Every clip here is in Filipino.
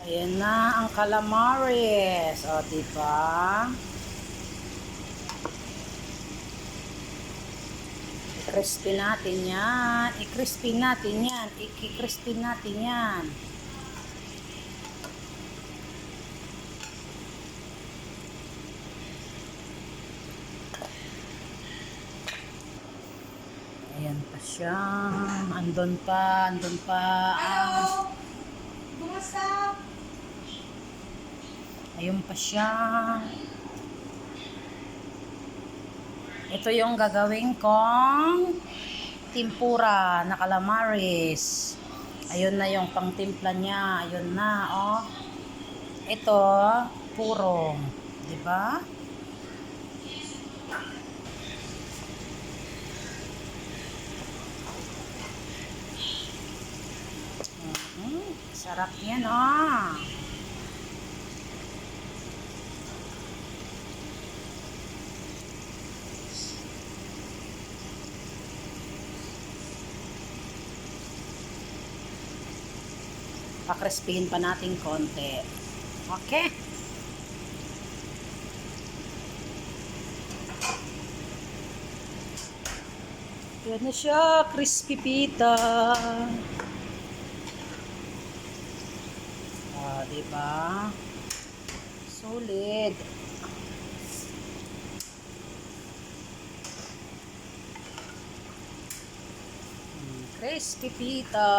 Ayan na ang calamares. O, diba? I-crispy natin yan. I-crispy natin yan. I-crispy natin yan. Ayan pa siya. Andun pa, andun pa. Ah, Kumusta? Ayun pa siya. Ito yung gagawin kong tempura na calamares. Ayun na yung pangtimpla niya. Ayun na, oh. Ito, puro. 'Di ba? Mhm, Sarap yan, oh. Pakrispihin pa natin konti. Okay. Yan na siya, crispy pita. Ah, di ba? Solid. Mm, Crispy pita.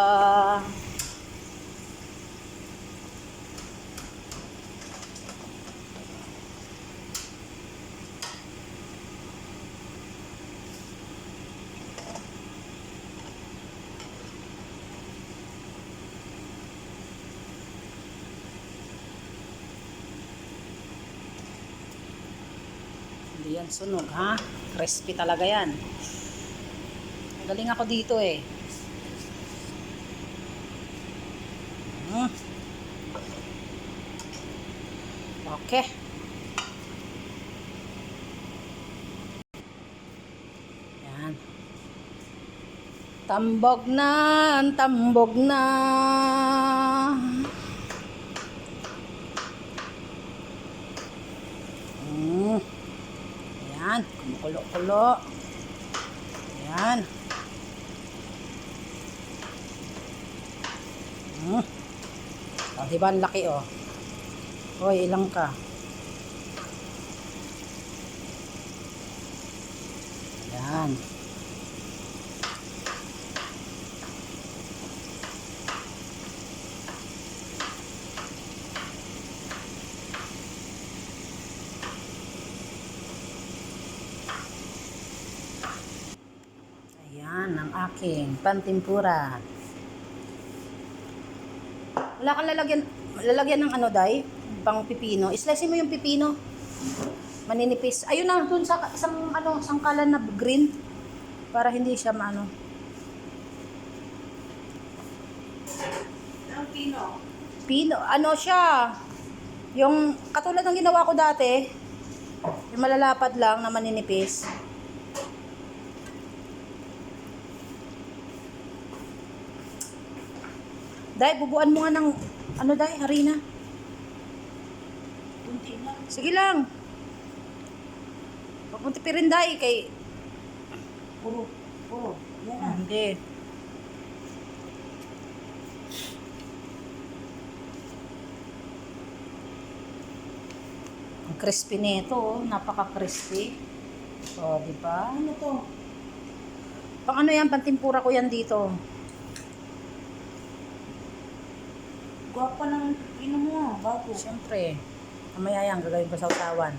Hindi yan sunog, ha? Crispy talaga yan. Magaling ako dito eh. Hmm. Okay. Yan. Tambog na, tambog na. Hmm. Ayan, kumukulo-kulo. Ayan. Hmm. O, diba ang laki oh. Hoy, ilang ka? Ayan. Ayan, ang aking pantimpura. Wala kang lalagyan, lalagyan ng ano, day? Pang pipino. Islice mo yung pipino. Maninipis. Ayun na, dun sa isang, ano, sangkalan na green. Para hindi siya maano. Ang pino. Pino, ano siya? Yung katulad ng ginawa ko dati, yung malalapad lang na maninipis. Dahil bubuan mo nga ng ano dahil harina. Kunti lang. Sige lang. Huwag mong tipirin dahil kay... Puro. Puro. Yan na. Hindi. Ang crispy nito, oh. napaka-crispy. So, di ba? Ano to? Pang ano yan, pantimpura ko yan dito. Gwapa ng pino mo. Bago. Siyempre, mamaya yan, gagawin ko sa usawan.